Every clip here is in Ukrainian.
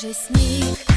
вже сніг.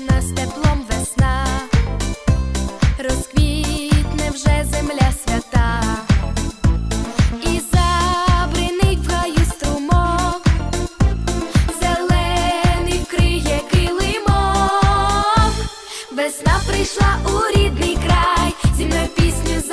нас теплом весна, розквітне вже земля свята, і забринить в гаю струмок, зелений вкриє килимок, весна прийшла у рідний край, зі мною пісню.